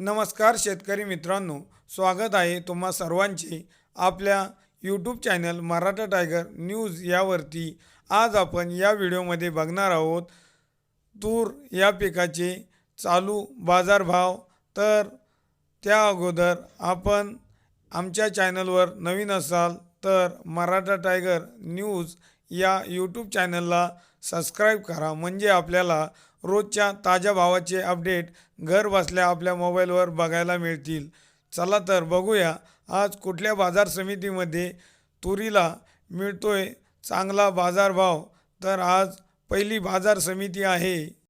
नमस्कार शेतकरी मित्रांनो स्वागत आहे तुम्हा सर्वांचे आपल्या YouTube channel Maratha tiger news यावरती. आज आपण या व्हिडिओमध्ये बघणार आहोत तूर या पिकाचे चालू बाजारभाव. तर त्या अगोदर आपण आमच्या चॅनलवर नवीन असाल तर मराठा टायगर न्यूज या यूट्यूब चॅनलला सबस्क्राईब करा. म्हणजे आपल्याला रोजच्या ताज्या भावाचे अपडेट घर बसल्या आपल्या मोबाईलवर बघायला मिळतील. चला तर बघूया आज कुठल्या बाजार समितीमध्ये तुरीला मिळतोय चांगला बाजारभाव तर आज पहिली बाजार समिती आहे.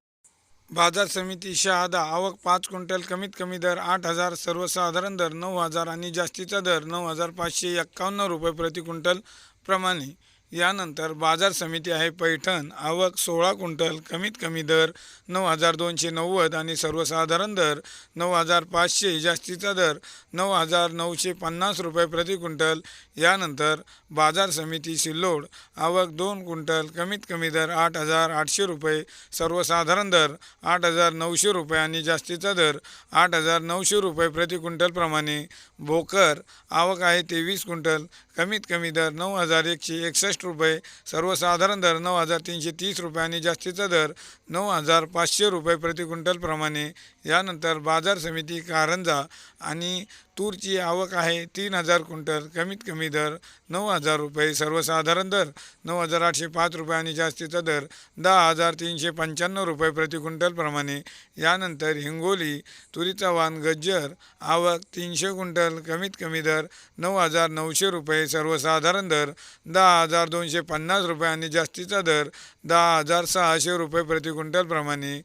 बाजार समिती शहादा आवक पाच क्विंटल कमीत कमी दर आठ हजार सर्वसाधारण दर नऊ हजार आणि जास्तीचा दर नऊ हजार पाचशे एक्कावन्न रुपये प्रति क्विंटल प्रमाणे. यानंतर बाजार समिती आहे पैठण. आवक सोळा क्विंटल कमीत कमी दर नऊ हजार दोनशे नव्वद आणि सर्वसाधारण दर नऊ हजार पाचशे जास्तीचा दर नऊ हजार नऊशे पन्नास रुपये प्रति क्विंटल. यानंतर बाजार समिती सिल्लोड आवक दोन क्विंटल कमीत कमी दर आठ हजार आठशे रुपये सर्वसाधारण दर आठ हजार नऊशे रुपये आणि जास्तीचा दर आठ हजार नऊशे रुपये प्रति क्विंटलप्रमाणे भोकर आवक आहे तेवीस क्विंटल. कमीत कमी दर नऊ हजार एकशे एकसष्ट रुपये. सर्वसाधारण दर नऊ हजार तीनशे तीस रुपये आणि जास्तीचा दर नऊ हजार पाचशे रुपये प्रति क्विंटलप्रमाणे यानंतर बाजार समिती कारंजा आणि तूरची आवक आहे तीन हजार क्विंटल. कमीत कमी दर नऊ हजार रुपये. सर्वसाधारण दर नऊ हजार आठशे पाच रुपये आणि जास्तीचा दर दहा हजार तीनशे पंच्याण्णव रुपये प्रति क्विंटलप्रमाणे यानंतर हिंगोली तुरीचा वाण गज्जर आवक तीनशे क्विंटल. कमीत कमी दर नऊ हजार नऊशे रुपये सर्वसाधारण दर दहा हजार दोनशे पन्नास रुपये आणि जास्तीचा दर दहा हजार सहाशे रुपये प्रति क्विंटलप्रमाणे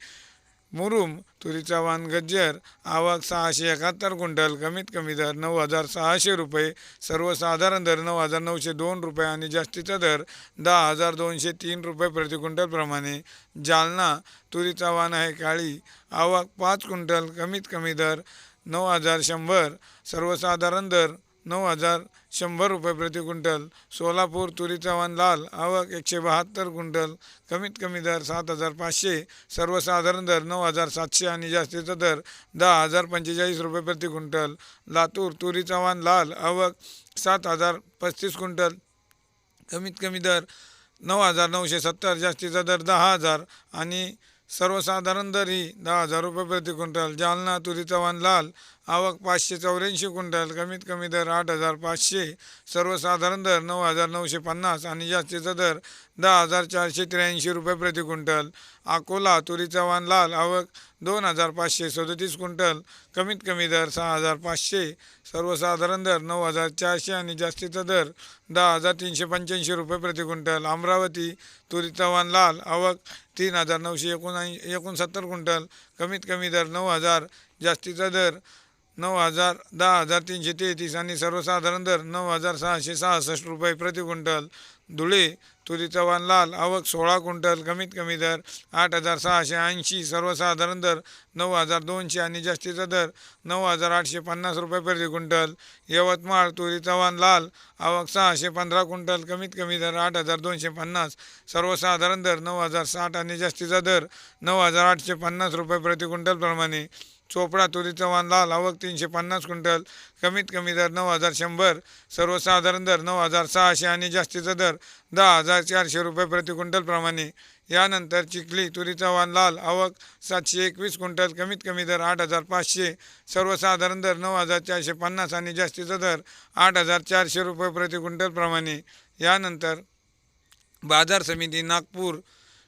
मुरुम तुरीचा वाण गज्जर आवक सहाशे एकाहत्तर क्विंटल कमीत कमी दर नऊ हजार सहाशे रुपये सर्वसाधारण दर नऊ हजार नऊशे दोन रुपये आणि जास्तीचा दर दहा हजार दोनशे तीन रुपये प्रति क्विंटलप्रमाणे जालना तुरीचा वाण आहे काळी आवक पाच क्विंटल कमीत कमी दर नऊ हजार शंभर सर्वसाधारण दर नऊ हजार शंभर रुपये प्रति क्विंटल सोलापूर तुरीचा वन लाल आवक एकशे बहात्तर क्विंटल कमीत कमी दर सात हजार पाचशे सर्वसाधारण दर नऊ हजार सातशे आणि जास्तीचा दर दहा हजार पंचेचाळीस रुपये प्रति क्विंटल लातूर तुरीचा वन लाल आवक सात हजार पस्तीस क्विंटल कमीत कमी दर नऊ हजार नऊशे सत्तर जास्तीचा दर दहा हजार आणि सर्वसाधारण दर ही दहा हजार रुपये प्रति क्विंटल जालना तुरीचा वाण लाल आवक पाचशे चौऱ्याऐंशी क्विंटल कमीत कमी दर आठ हजार पाचशे सर्वसाधारण दर नऊ हजार नऊशे पन्नास आणि जास्तीचा दर दहा हजार चारशे त्र्याऐंशी रुपये प्रति क्विंटल. अकोला तुरीचा वान लाल आवक दोन हजार पाचशे सदतीस क्विंटल कमीत कमी दर सहा हजार पाचशे सर्वसाधारण दर नऊ हजार चारशे आणि जास्तीचा दर दहा हजार तीनशे पंच्याऐंशी रुपये प्रति क्विंटल. अमरावती तुरीचा वान लाल आवक तीन हजार नऊशे एकोणऐंशी एकोणसत्तर क्विंटल कमीत कमी दर नऊ हजार जास्तीचा दर नऊ हजार दहा हजार तीनशे तेहतीस आणि सर्वसाधारण दर नऊ हजार सहाशे सहासष्ट रुपये प्रति क्विंटल. धुळे तुरीचा वाण लाल आवक सोळा क्विंटल कमीत कमी दर आठ हजार सहाशे ऐंशी सर्वसाधारण दर नऊ हजार दोनशे आणि जास्तीचा दर नऊ हजार आठशे पन्नास रुपये प्रति क्विंटल. यवतमाळ तुरीचा वाण लाल आवक सहाशे पंधरा क्विंटल कमीत कमी दर आठ हजार दोनशे पन्नास सर्वसाधारण दर नऊ हजार साठ आणि जास्तीचा दर नऊ हजार आठशे पन्नास रुपये प्रति क्विंटलप्रमाणे चोपडा तुरीचा वांदा लाल आवक तीनशे पन्नास क्विंटल कमीत कमी दर नऊ हजार शंभर सर्वसाधारण दर नऊ हजार सहाशे आणि जास्तीचा दर दहा हजार चारशे रुपये प्रति क्विंटलप्रमाणे यानंतर चिखली तुरीचा वाण लाल आवक सातशे एकवीस क्विंटल कमीत कमी दर आठ हजार पाचशे सर्वसाधारण दर नऊ हजार चारशे पन्नास आणि जास्तीचा दर आठ हजार चारशे रुपये प्रति क्विंटलप्रमाणे यानंतर बाजार समिती नागपूर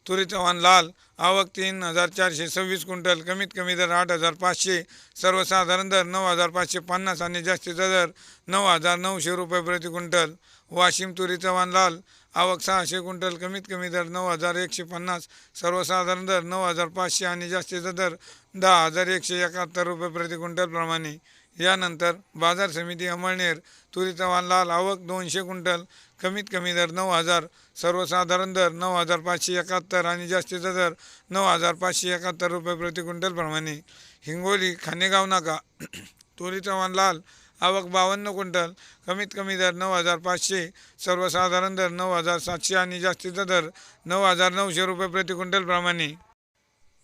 तुरीचा वाण लाल आवक तीन हजार चारशे सव्वीस क्विंटल कमीत कमी दर आठ हजार पाचशे सर्वसाधारण दर नऊ हजार पाचशे पन्नास आणि जास्तीचा दर नऊ हजार नऊशे रुपये प्रति क्विंटल. वाशिम तुरीचा वाण लाल आवक सहाशे क्विंटल कमीत कमी दर नऊ हजार एकशे पन्नास सर्वसाधारण दर नऊ हजार पाचशे आणि जास्तीचा दर दहा हजार एकशे एकाहत्तर रुपये प्रति क्विंटलप्रमाणे यानंतर बाजार समिती अमळनेर तुरीचा वाण लाल आवक दोनशे क्विंटल कमीत कमी दर नऊ हजार सर्वसाधारण दर नऊ हजार पाचशे एकाहत्तर आणि जास्तीचा दर नऊ हजार पाचशे एकाहत्तर रुपये प्रति क्विंटलप्रमाणे हिंगोली खानेगाव नाका. तुरीचा वाण लाल आवक बावन्न क्विंटल कमीत कमी दर नऊ हजार पाचशे सर्वसाधारण दर नऊ हजार सातशे आणि जास्तीचा दर नऊ हजार नऊशे रुपये प्रति क्विंटलप्रमाणे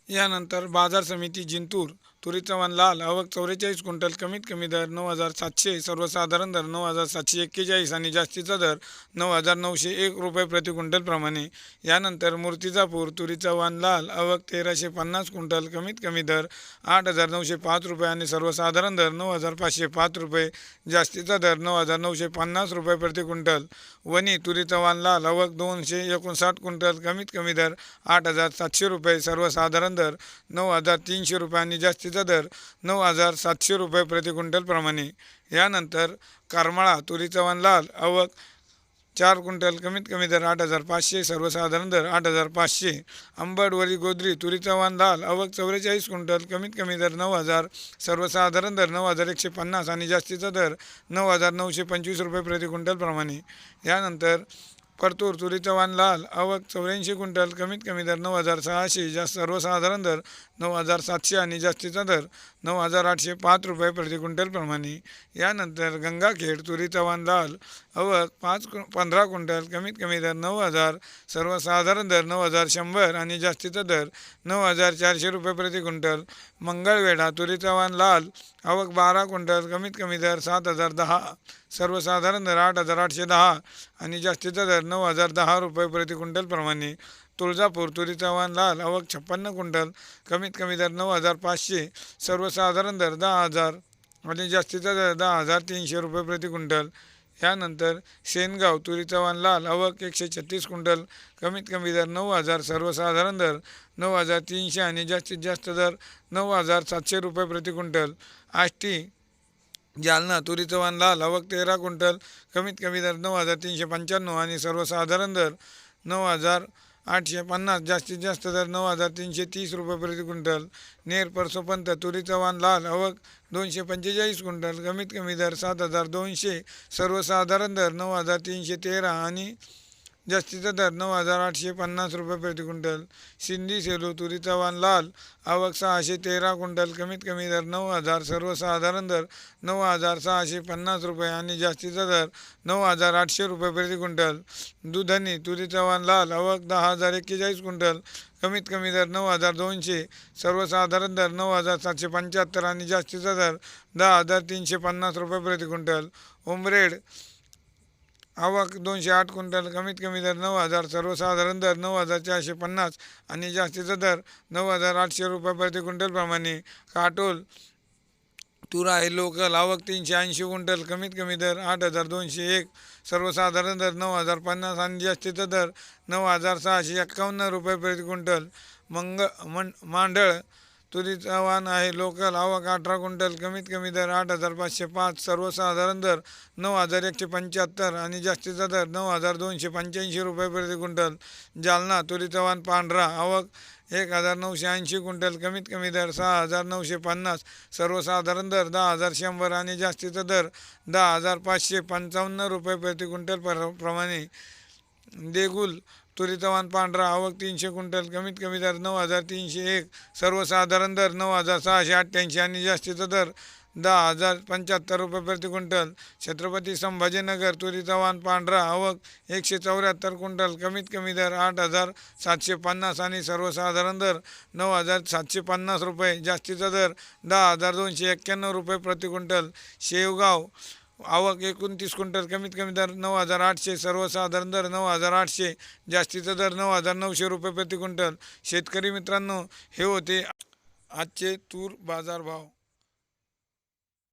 यानंतर बाजार समिती जिंतूर. तुरीचा वाण लाल आवक चौवेचाळीस क्विंटल कमीत कमी दर नऊ हजार सातशे सर्वसाधारण दर नऊ हजार सातशे एक्केचाळीस आणि जास्तीचा दर नऊ हजार नऊशे एक रुपये प्रति क्विंटलप्रमाणे यानंतर मूर्तिजापूर तुरीचा वाण लाल आवक तेराशे पन्नास क्विंटल कमीत कमी दर आठ हजार नऊशे पाच रुपये आणि सर्वसाधारण दर नऊ हजार पाचशे पाच रुपये जास्तीचा दर नऊ हजार नऊशे पन्नास रुपये प्रति क्विंटल. वणी तुरीचा वाण लाल आवक दोनशे एकोणसाठ क्विंटल कमीत कमी दर आठ हजार सातशे रुपये सर्वसाधारण दर नऊ हजार तीनशे रुपये आणि जास्तीचा दर नऊ हजार सातशे रुपये प्रति क्विंटलप्रमाणे यानंतर करमाळा तुरीचा वन लाल आवक चार क्विंटल कमीत कमी दर आठ हजार पाचशे सर्वसाधारण दर आठ हजार पाचशे अंबडवरी गोदरी तुरीचा वाण लाल अवक चौवेचाळीस क्विंटल कमीत कमी दर नऊ हजार सर्वसाधारण दर नऊ हजार एकशे पन्नास आणि जास्तीचा दर नऊ हजार नऊशे पंचवीस रुपये प्रति क्विंटलप्रमाणे यानंतर परतूर तुरीचं वाण लाल आवक चौऱ्याऐंशी क्विंटल कमीत कमी दर नऊ हजार सहाशे जास्त सर्वसाधारण दर नऊ हजार सातशे आणि जास्तीचा दर नऊ हजार आठशे पाच रुपये प्रति क्विंटलप्रमाणे यानंतर गंगाखेड तुरीचं वाण लाल आवक पाच पंधरा क्विंटल कमीत कमी दर नऊ हजार सर्वसाधारण दर नऊ हजार शंभर आणि जास्तीचा दर नऊ हजार चारशे रुपये प्रति क्विंटल. मंगळवेढा तुरीचं वाण लाल आवक बारा क्विंटल कमीत कमी दर सात हजार दहा. सर्वसाधारण दर आठ हजार आठशे दहा आणि जास्तीचा दर नऊ हजार दहा रुपये प्रति क्विंटलप्रमाणे तुळजापूर तुरीचा वाण लाल आवक छप्पन्न क्विंटल कमीत कमी दर नऊ हजार पाचशे सर्वसाधारण दर दहा हजार आणि जास्तीचा दर दहा हजार तीनशे रुपये प्रति क्विंटल. यानंतर शेनगाव तुरीचा वाण लाल आवक एकशे छत्तीस क्विंटल कमीत कमी दर नऊ हजार सर्वसाधारण दर नऊ हजार तीनशे आणि जास्तीत जास्त दर नऊ हजार सातशे रुपये प्रति क्विंटल. आष्टी जालना तुरीचं वाण लाल आवक तेरा क्विंटल कमीत कमी दर नऊ हजार तीनशे पंच्याण्णव आणि सर्वसाधारण दर नऊ हजार आठशे पन्नास जास्तीत जास्त दर नऊ हजार तीनशे तीस रुपये प्रति क्विंटल. नेर परसोपंत तुरीचं वाण लाल आवक दोनशे पंचेचाळीस क्विंटल कमीत कमी दर सात हजार दोनशे सर्वसाधारण दर नऊ हजार तीनशे तेरा आणि जास्तीचा दर नऊ हजार आठशे पन्नास रुपये प्रति क्विंटल. सिंधी सेलू तुरीचा वाण लाल आवक सहाशे तेरा क्विंटल. कमीत कमी दर नऊ हजार सर्वसाधारण दर नऊ हजार सहाशे पन्नास रुपये आणि जास्तीचा दर नऊ हजार आठशे रुपये प्रति क्विंटल. दुधनी तुरीचा वाण लाल आवक दहा हजार एक्केचाळीस क्विंटल. कमीत कमी दर नऊ हजार दोनशे सर्वसाधारण दर नऊ हजार सातशे पंच्याहत्तर आणि जास्तीचा दर दहा हजार तीनशे पन्नास रुपये प्रति क्विंटल. उमरेड आवक दोनशे आठ क्विंटल कमीत कमी दर नऊ हजार सर्वसाधारण दर नऊ हजार चारशे पन्नास आणि जास्तीचा दर नऊ हजार आठशे रुपये प्रति क्विंटलप्रमाणे काटोल तुरा आहे लोकल आवक तीनशे ऐंशी क्विंटल कमीत कमी दर आठ हजार दोनशे एक सर्वसाधारण दर नऊ हजार पन्नास आणि जास्तीचा दर नऊ हजार सहाशे एक्कावन्न रुपये प्रति क्विंटल. मंग मं मांडळ तुरीचा वाण आहे. लोकल आवक अठरा क्विंटल कमीत कमी दर आठ हजार पाचशे पाच सर्वसाधारण दर नऊ हजार एकशे पंच्याहत्तर आणि जास्तीचा दर नऊ हजार दोनशे पंच्याऐंशी रुपये प्रति क्विंटल. जालना तुरीचा वाण पांढरा आवक एक हजार नऊशे ऐंशी क्विंटल कमीत कमी दर सहा हजार नऊशे पन्नास सर्वसाधारण दर दहा हजार शंभर आणि जास्तीचा दर दहा हजार पाचशे पंचावन्न रुपये प्रति क्विंटल प्र प्रमाणे. देगुल तुरितवान पांढरा आवक तीनशे क्विंटल कमीत कमी दर नऊ हजार तीनशे एक सर्वसाधारण दर नऊ हजार सहाशे अठ्ठ्याऐंशी आणि जास्तीचा दर दहा हजार पंच्याहत्तर रुपये प्रति क्विंटल. छत्रपती संभाजीनगर तुरीतवान पांढरा आवक एकशे चौऱ्याहत्तर क्विंटल कमीत कमी दर आठ हजार सातशे पन्नास आणि सर्वसाधारण दर नऊ हजार सातशे पन्नास रुपये जास्तीचा दर दहा हजार दोनशे एक्क्याण्णव रुपये प्रति क्विंटल. शेवगाव आवक एकोणतीस क्विंटल कमीत कमी दर नऊ हजार आठशे सर्वसाधारण दर नऊ हजार आठशे जास्तीचा दर नऊ हजार नऊशे रुपये प्रति क्विंटल. शेतकरी मित्रांनो हे होते आजचे तूर बाजारभाव.